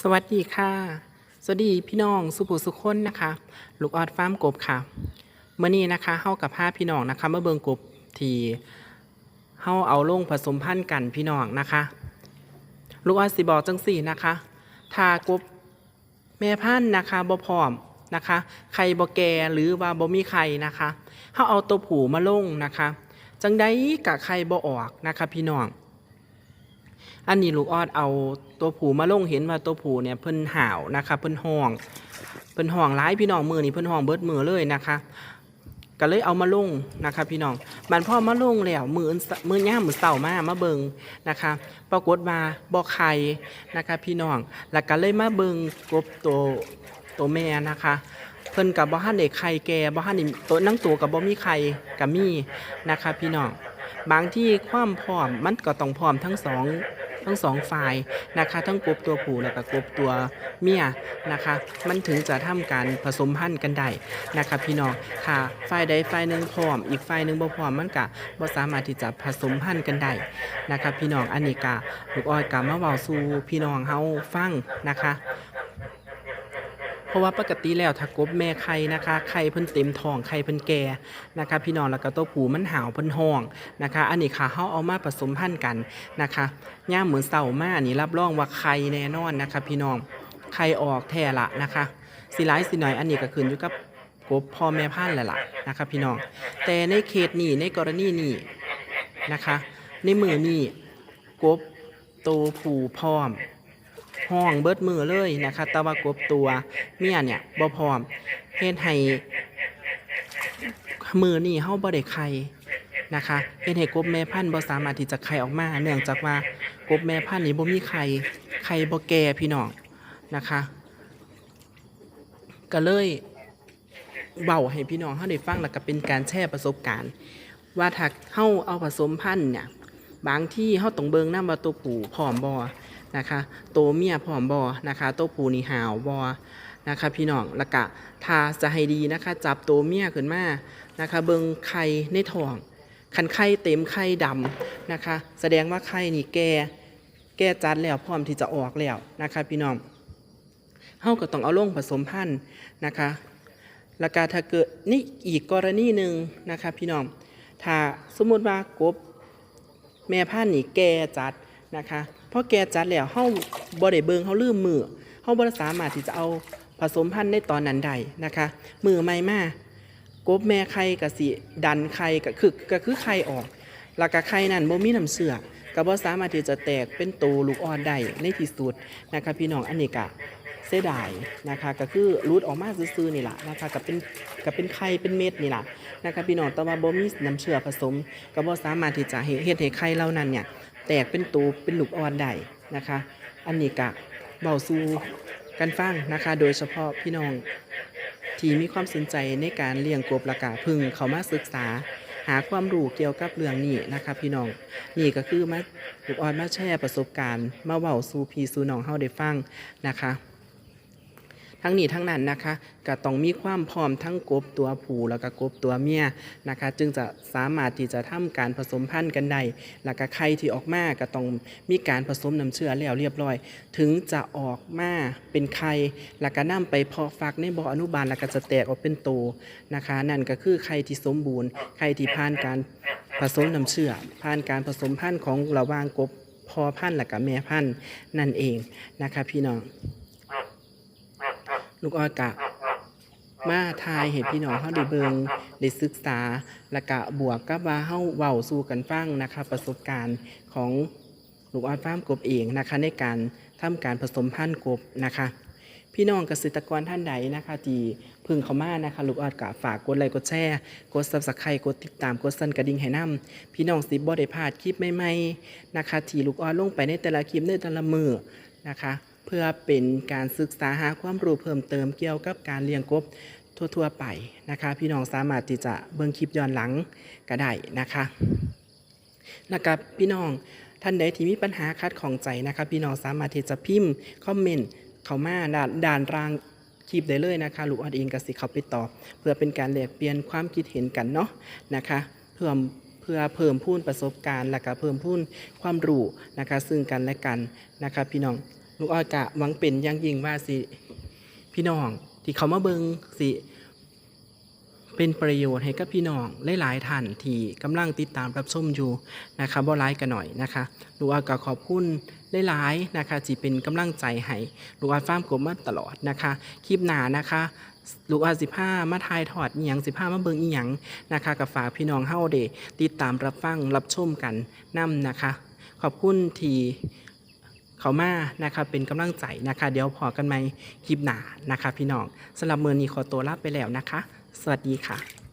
สวัสดีค่ะ สวัสดีพี่น้องสุภุสุคนนะคะ ลูกออดฟาร์มกบค่ะเมื่อนี้นะคะเฮากับพาพี่น้องนะคะเมาเบิงกบที่เฮาเอาลงผสมพันธุ์กันพี่น้องนะคะ ลูกออดสิบอกจังสี่นะคะถ้ากบแม่พันธุ์นะคะบ่พร้อมนะคะไข่บ่แก่หรือว่าบ่มีไข่นะคะเฮาเอาตัวผูมาลงนะคะ จังได้กะไข่บ่ออกนะคะ พี่น้อง อันนี้ลูกออดเอาตัวผูมาลงเห็นว่าตัวผูเนี่ยเพิ่นห่าวนะคะเพิ่นห้องเพิ่นห้องร้ายพี่น้องมือนี่เพิ่นห้องเบิดมือเลยนะคะก็เลยเอามาลงนะคะพี่น้องมันพ่อมาลงแล้วมืออนมือย่ามือเสามามาเบิงนะคะปรากฏว่าบ่ไข่นะคะพี่น้องแล้วก็เลยมาเบิงกบตัวตัวแม่นะคะเพิ่นกับบ่ฮันได้ไข่แก่บ่ฮันตัวนั่งตัวกับบ่มีไข่กับมีนะคะพี่น้องบางที่ความพร้อมมันก็ต้องพร้อมทั้งสอง ทั้งสองฝ่ายนะคะทั้งกบตัวผู้แล้วก็กบตัวเมียนะคะ มันถึงจะทำการผสมพันธุ์กันได้นะคะพี่น้องค่ะฝ่ายใดฝ่ายหนึ่งพร้อม อีกฝ่ายหนึ่งบ่พร้อมมันก็บ่สามารถที่จะผสมพันธุ์กันได้นะคะพี่น้องอันนี้ก็ลูกอ้อยก็มาเว้าสู่พี่น้องเฮาฟังนะคะ ราะว่าปกติแล้วถ้ากบแม่ไข่นะคะไข่เพิ่นเต็มท้องไข่เพิ่นแก่นะคะพี่น้องแล้วก็ตัวผูมันหาวเพิ่นห้องนะคะ อันนี้ค่ะเฮาเอามาผสมพันธุ์กันนะคะย่าเหมือนเสามาอันนี้รับรองว่าไข่แน่นอนนะคะ พี่น้องไข่ออกแท้ละนะคะสิหลายสิหน่อยอันนี้ก็ขึ้นอยู่กับกบพ่อแม่พันธุ์แหละล่ะนะคะพี่น้องแต่ในเขตนี้ในกรณีนี้นะคะ ในมือนี้กบโตวผูพร้อม ห้องเบิดมือเลยนะคะแต่ว่ากบตัวเมียเนี่ยบ่พร้อมเฮ็ดให้มือนี่เฮาบ่ได้ไข่นะคะเฮ็ดให้กบแม่พันธุ์บ่สามารถที่จะไข่ออกมา เนื่องจากว่ากบแม่พันธุ์นี่บ่มีไข่ไข่บ่แก่พี่น้องนะคะก็เลยเบาให้พี่น้องเฮาได้ฟังแล้วก็เป็นการแชร์ประสบการณ์ ว่าถ้าเฮาเอาผสมพันธุ์เนี่ยบางที่เฮาต้องเบิ่งนำว่าตัวผู้พร้อมบ่ นะคะตัวเมียพร้อมบอนะคะตัวผู้นี่หาวบอนะคะพี่น้องล้วก็ถ้าจะให้ดีนะคะ จับโตเมียขึ้นมานะคะเบิงไข่ในท้องคันไข่เต็มไข่ดำนะคะ แสดงว่าไข่นี่แก่แก่จัดแล้วพร้อมที่จะออกแล้วนะคะ พี่น้องเฮาก็ต้องเอาลงผสมพันธุ์นะคะล้วก็ถ้าเกิดนี่อีกกรณีหนึ่งนะคะ พี่น้องถ้าสมมุติว่ากบแม่พันธุ์นี่แก่จัดนะคะ พราะแกจัดแล้วเฮาบ่ได้เบิงเฮาลืมมือเฮาบ่สามารถที่จะเอาผสมพันธุ์ในตอนนั้นได้นะคะ มือใหม่มากบแม่ไข่ก็สิดันไข่ก็คือก็คือไข่ออกแล้วก็ไข่นั้นบ่มีน้ำเชื่อก็บ่สามารถที่จะแตกเป็นตูลูกอ่อนได้ในที่สุดนะคะพี่น้องอันนี้ก็เสียดายนะคะก็คือรูดออกมาซื่อๆนี่แหละนะคะก็เป็นก็เป็นไข่เป็นเม็ดนี่แหละนะคะพี่น้องแต่ว่าบ่มีน้ำเชื่อผสม ก็บ่สามารถที่จะเฮ็ดให้ไข่เหล่านั้นเนี่ย แตกเป็นตูเป็นลูกอ่อนได้นะคะ อันนี้กะเบาสูกันฟังนะคะ โดยเฉพาะพี่น้องที่มีความสนใจในการเลี้ยงกบและกาพึ่งเขามาศึกษาหาความรู้เกี่ยวกับเรื่องนี้นะคะ พี่น้องนี่ก็คือมาลูกอ่อนมาแชร์ประสบการณ์ มาเบาสู่พี่สู่น้องเฮาได้ฟังนะคะ ทั้งนี้ทั้งนั้นนะคะก็ต้องมีความพร้อมทั้งกบตัวผู้แล้วก็กบตัวเมียนะคะ จึงจะสามารถที่จะทำการผสมพันธุ์กันได้แล้วก็ไข่ที่ออกมาก็ต้องมีการผสมน้ำเชื้อแล้วเรียบร้อย ถึงจะออกมาเป็นไข่แล้วก็นํไปเพาะฟักในบ่ออนุบาลแล้วก็จะแตกออกเป็นโตนะคะ นั่นก็คือไข่ที่สมบูรณ์ไข่ที่ผ่านการผสมน้ำเชื้อผ่านการผสมพันธุ์ของระหว่างกบพอพันธุ์และก็แม่พันธุ์นั่นเองนะคะพี่น้อง ลูกออดกะ มาทายเห็นพี่น้องเขาได้เบิงได้ศึกษาและกะบวกกับว่าเฮาเว้าสู่กันฟังนะคะ ประสบการณ์ของลูกออดฟาร์มกบเองนะคะ ในการทำการผสมพันธุ์กบนะคะพี่น้องเกษตรกรท่านใดนะคะที่พึ่งเข้ามานะคะ ลูกออดกะฝากกดไลค์กดแชร์กดซับสไครต์กดติดตามกดสั่นกระดิ่งให้นํพี่น้องสิบ่ได้พลาดคลิปใหม่ๆนะคะที่ลูกออดลงไปในแต่ละคลิปในแต่ละมือนะคะ พื่อเป็นการศึกษาหาความรู้เพิ่มเติมเกี่ยวกับการเลี้ยงกบทั่วๆไปนะคะ พี่น้องสามารถที่จะเบิ่งคลิปย้อนหลังก็ได้นะคะนะครับพี่น้องท่านใดที่มีปัญหาคัดของใจนะคะพี่น้องสามารถที่จะพิมพ์คอมเมนต์เข้ามาด่านด่านรางคลิปได้เลยนะคะลูกออดเองก็สิเขาไปตอบเพื่อเป็นการแลกเปลี่ยนความคิดเห็นกันเนาะนะคะเพื่อเพื่อเพิ่มพูนประสบการณ์ และก็เพิ่มพูนความรู้นะคะซึ่งกันและกันนะคะพี่น้อง ลูกอ้อยกะหวังเป็นย่างยิงว่าสิ พี่น้องที่เขามาเบิงสิ เป็นประโยชน์ให้กับพี่น้องหลายๆท่านที่กำลังติดตามรับชมอยู่นะคะบ่ร้ายกันหน่อยนะคะลูกอ้อยก็ขอบคุณหลายๆนะคะที่เป็นกำลังใจให้ลูกอ้อยฟ้ามกบมาตลอดนะคะ คลิปหน้านะคะลูกอ้อยสิผ้ามาทายถอดอีหยังสิผ้ามาเบิงอีหยังนะคะกับฝากพี่น้องเฮาเดติดตามรับฟังรับชมกันนํนะคะ ขอบคุณที่ เขามานะคะเป็นกำลังใจนะคะ เดี๋ยวพอกันไหมคลิปหน้านะคะ พี่น้องสำหรับมือนี้ขอตัวลาไปแล้วนะคะ สวัสดีค่ะ